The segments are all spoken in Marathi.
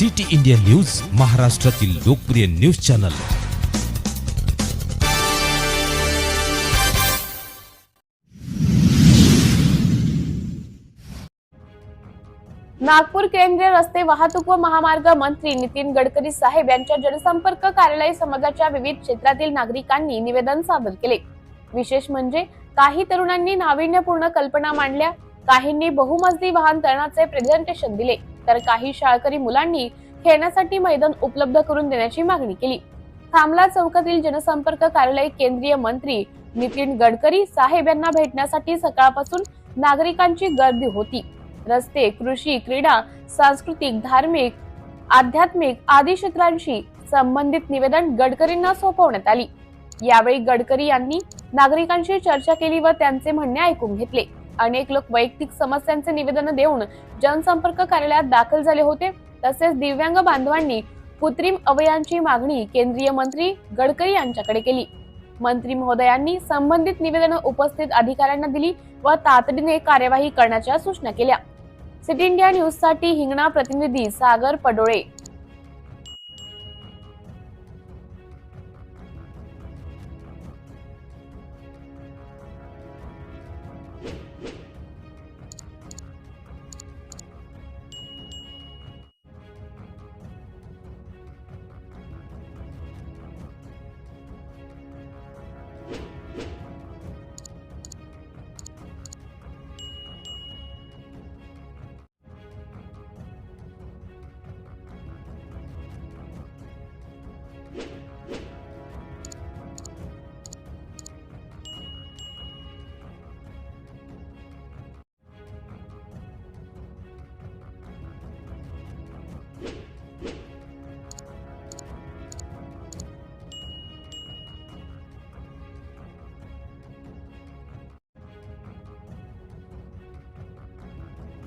सिटी इंडिया न्यूज महाराष्ट्रातील लोकप्रिय न्यूज चॅनल. नागपूर केंद्रीय रस्ते वाहतूक व महामार्ग मंत्री नितीन गडकरी साहेब यांच्या जनसंपर्क कार्यालय समाजाच्या विविध क्षेत्रातील नागरिकांनी निवेदन सादर केले. विशेष म्हणजे काही तरुणांनी नाविन्यपूर्ण कल्पना मांडल्या काहींनी बहुमजली वाहनतळाचे प्रेझेंटेशन दिले. तर काही शाळकरी मुलांनी खेळण्यासाठी मैदान उपलब्ध करून देण्याची मागणी केली. खामला चौकातील जनसंपर्क कार्यालय केंद्रीय मंत्री नितीन गडकरी साहेब यांना भेटण्यासाठी सकाळपासून नागरिकांची गर्दी होती. रस्ते कृषी क्रीडा सांस्कृतिक धार्मिक आध्यात्मिक आदी क्षेत्रांशी संबंधित निवेदन गडकरींना सोपवण्यात आली. यावेळी गडकरी यांनी नागरिकांशी चर्चा केली व त्यांचे म्हणणे ऐकून घेतले. अनेक लोक वैयक्तिक समस्यांचे निवेदन देऊन जनसंपर्क कार्यालयात दाखल झाले होते. तसेच दिव्यांग बांधवांनी कृत्रिम अवयांची मागणी केंद्रीय मंत्री गडकरी यांच्याकडे केली. मंत्री महोदयांनी संबंधित निवेदन उपस्थित अधिकाऱ्यांना दिली व तातडीने कार्यवाही करण्याच्या सूचना केल्या. सिटी इंडिया न्यूजसाठी हिंगणा प्रतिनिधी सागर पडोळे.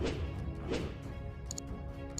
Thank you.